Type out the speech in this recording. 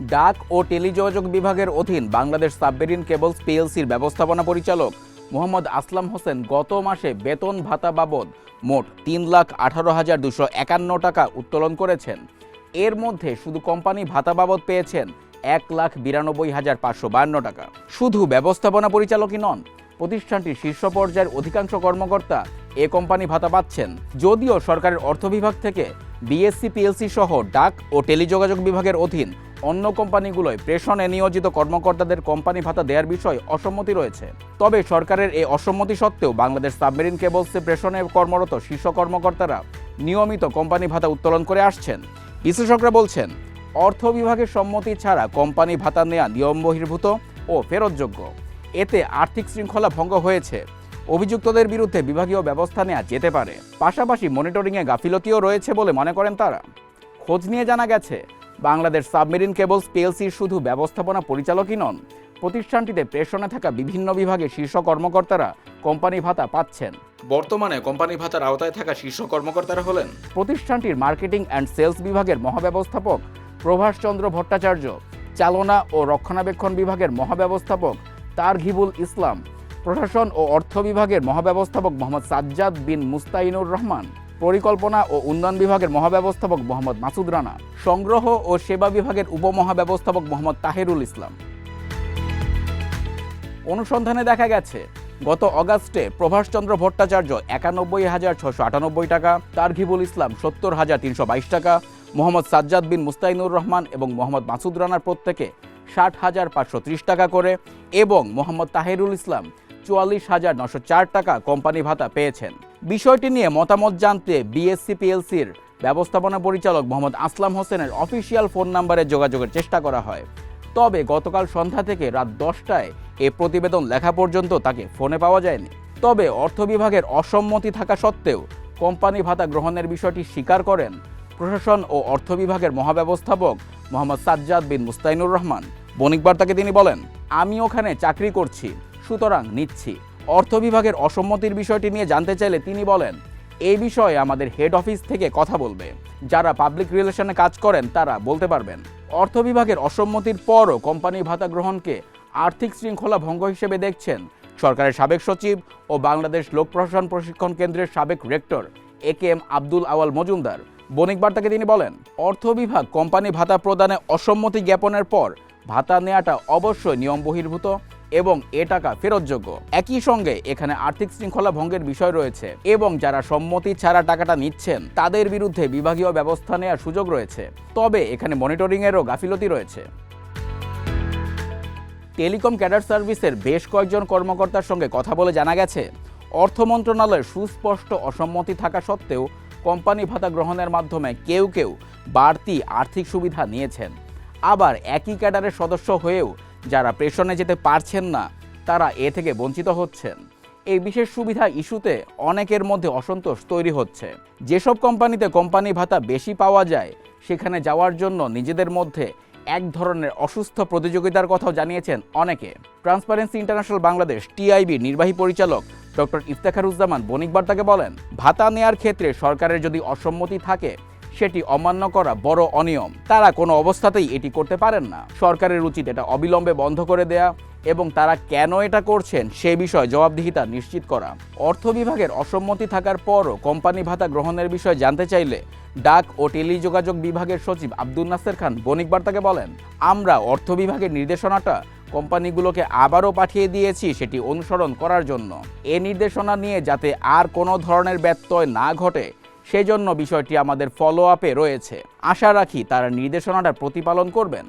ডাক ও টেলিযোগাযোগ বিভাগের অধীন বাংলাদেশ সাবমেরিন কেবলস পিএলসির ব্যবস্থাপনা পরিচালক মোহাম্মদ আসলাম হোসেন গত মাসে বেতন ভাতা বাবদ মোট তিন লাখ আঠারো হাজার দুশো একান্ন টাকা উত্তোলন করেছেন। এর মধ্যে শুধু কোম্পানি ভাতা বাবদ পেয়েছেন এক লাখ বিরানব্বই হাজার পাঁচশো বায়ান্ন টাকা। শুধু ব্যবস্থাপনা পরিচালকই নন, প্রতিষ্ঠানটির শীর্ষ পর্যায়ের অধিকাংশ কর্মকর্তা এ কোম্পানি ভাতা পাচ্ছেন। যদিও সরকারের অর্থ বিভাগ থেকে বিএসসি পিএলসি সহ ডাক ও টেলিযোগাযোগ বিভাগের অধীন অন্য কোম্পানিগুলোয় প্রেষণে নিয়োজিত কর্মকর্তাদের কোম্পানি ভাতা দেওয়ার বিষয়ে অসম্মতি রয়েছে। তবে সরকারের এই অসম্মতি সত্ত্বেও বাংলাদেশ সাবমেরিন কেবলসে প্রেষণে কর্মরত শীর্ষ কর্মকর্তারা নিয়মিত কোম্পানি ভাতা উত্তোলন করে আসছেন। বিশেষজ্ঞরা বলছেন, অর্থ বিভাগের সম্মতি ছাড়া কোম্পানি ভাতা নেয়া নিয়ম বহির্ভূত ও ফেরতযোগ্য। এতে আর্থিক শৃঙ্খলা ভঙ্গ হয়েছে। অভিযুক্তদের বিরুদ্ধে বিভাগীয় ব্যবস্থা নেওয়া যেতে পারে। পাশাপাশি মনিটরিংয়ে গাফিলতিও রয়েছে বলে মনে করেন তারা। খোঁজ নিয়ে জানা গেছে বাংলাদেশ সাবমেরিন কেবলস পিএলসির শুধু ব্যবস্থাপনা পরিচালকই নন প্রতিষ্ঠানটিতে প্রেষণে থাকা বিভিন্ন বিভাগের শীর্ষ কর্মকর্তারা কোম্পানি ভাতা পাচ্ছেন। বর্তমানে কোম্পানি ভাতার আওতায় থাকা শীর্ষ কর্মকর্তারা হলেন প্রতিষ্ঠানটির মার্কেটিং অ্যান্ড সেলস বিভাগের মহাব্যবস্থাপক প্রভাষ চন্দ্র ভট্টাচার্য চালনা ও রক্ষণাবেক্ষণ বিভাগের মহাব্যবস্থাপক তার ঘিবুল ইসলাম প্রশাসন ও অর্থ বিভাগের মহাব্যবস্থাপক মোহাম্মদ সাজ্জাদ বিন মুস্তাইনুর রহমান। পরিকল্পনা ও উন্নয়ন বিভাগের মহাব্যবস্থাপক মোহাম্মদ মাসুদ রানা, সংগ্রহ ও সেবা বিভাগের উপমহাব্যবস্থাপক মোহাম্মদ তাহেরুল ইসলাম। অনুসন্ধানে দেখা গেছে, গত অগাস্টে প্রভাষচন্দ্র ভট্টাচার্য একানব্বই হাজার ছশো আটানব্বই টাকা, তারঘিবুল ইসলাম সত্তর হাজার তিনশো বাইশ টাকা, মোহাম্মদ সাজ্জাদ বিন মুস্তাইনুর রহমান এবং মোহাম্মদ মাসুদ রানার প্রত্যেকে ষাট হাজার পাঁচশো ত্রিশ টাকা করে এবং মোহাম্মদ তাহেরুল ইসলাম চুয়াল্লিশ হাজার নশো চার টাকা কোম্পানি ভাতা পেয়েছেন। বিষয়টি নিয়ে মতামত জানতে বিএসসি পিএলসির ব্যবস্থাপনা পরিচালক মোহাম্মদ আসলাম হোসেনের অফিসিয়াল ফোন নাম্বারে যোগাযোগের চেষ্টা করা হয়। তবে গতকাল সন্ধ্যা থেকে রাত দশটায় এ প্রতিবেদন লেখা পর্যন্ত তাকে ফোনে পাওয়া যায়নি। তবে অর্থ বিভাগের অসম্মতি থাকা সত্ত্বেও কোম্পানি ভাতা গ্রহণের বিষয়টি স্বীকার করেন প্রশাসন ও অর্থ বিভাগের মহাব্যবস্থাপক মোহাম্মদ সাজ্জাদ বিন মুস্তাইনুর রহমান। বণিক বার্তাকে তিনি বলেন, আমি ওখানে চাকরি করছি, সুতরাং নিচ্ছি। অর্থ বিভাগের অসম্মতির বিষয়টি নিয়ে জানতে চাইলে তিনি বলেন এই বিষয়ে আমাদের হেড অফিস থেকে কথা বলবে। যারা পাবলিক রিলেশনে কাজ করেন, তারা বলতে পারবেন। অর্থ বিভাগের অসম্মতির পরও কোম্পানি ভাতা গ্রহণকে আর্থিক শৃঙ্খলা ভঙ্গ হিসেবে দেখছেন। সরকারের সাবেক সচিব ও বাংলাদেশ লোক প্রশাসন প্রশিক্ষণ কেন্দ্রের সাবেক rector A K M Abdul Awal Majumder. বণিক বার্তাকে তিনি বলেন, অর্থ বিভাগ কোম্পানি ভাতা প্রদানে অসম্মতি জ্ঞাপনের পর ভাতা নেওয়াটা অবশ্যই নিয়ম বহির্ভূত। এবং এ টাকা ফেরতযোগ্য। একই সঙ্গে এখানে আর্থিক শৃঙ্খলা ভঙ্গের বিষয় রয়েছে এবং যারা সম্মতি ছাড়া টাকাটা নিচ্ছেন, তাদের বিরুদ্ধে বিভাগীয় ব্যবস্থা নেওয়ার সুযোগ রয়েছে। তবে এখানে মনিটরিংয়েরও গাফিলতি রয়েছে। টেলিকম ক্যাডার সার্ভিসের বেশ কয়েকজন কর্মকর্তার সঙ্গে কথা বলে জানা গেছে, অর্থ মন্ত্রণালয়ের সুস্পষ্ট অসম্মতি থাকা সত্ত্বেও কোম্পানি ভাতা গ্রহণের মাধ্যমে কেউ কেউ বাড়তি আর্থিক সুবিধা নিয়েছেন। আবার একই ক্যাডারের সদস্য হয়েও যারা প্রেষণে যেতে পারছেন না, তারা এ থেকে বঞ্চিত হচ্ছেন। এই বিশেষ সুবিধা ইস্যুতে অনেকের মধ্যে অসন্তোষ তৈরি হচ্ছে। যেসব কোম্পানিতে কোম্পানি ভাতা বেশি পাওয়া যায়, সেখানে যাওয়ার জন্য নিজেদের মধ্যে এক ধরনের অসুস্থ প্রতিযোগিতার কথাও জানিয়েছেন অনেকে। ট্রান্সপারেন্সি ইন্টারন্যাশনাল বাংলাদেশ টিআইবি নির্বাহী পরিচালক ডক্টর ইফতেখারুজ্জামান বণিক বার্তাকে বলেন, ভাতা নেয়ার ক্ষেত্রে সরকারের যদি অসম্মতি থাকে সেটি অমান্য করা বড় অনিয়ম। তারা কোনো অবস্থাতেই এটি করতে পারেন না। সরকারের উচিত এটা অবিলম্বে বন্ধ করে দেয়া এবং তারা কেন এটা করছেন সে বিষয়ে জবাবদিহিতা নিশ্চিত করা। অর্থ বিভাগের অসম্মতি থাকার পরও কোম্পানি ভাতা গ্রহণের বিষয়ে জানতে চাইলে ডাক ও টেলিযোগাযোগ বিভাগের সচিব আব্দুল নাসের খান বণিক বার্তাকে বলেন, আমরা অর্থ বিভাগের নির্দেশনাটা কোম্পানিগুলোকে আবারও পাঠিয়ে দিয়েছি সেটি অনুসরণ করার জন্য। এ নির্দেশনা নিয়ে যাতে আর কোনো ধরনের ব্যত্যয় না ঘটে সেজন্য বিষয়টি আমাদের ফলো আপে রয়েছে। আশা রাখি তারা নির্দেশনাটা প্রতিপালন করবেন।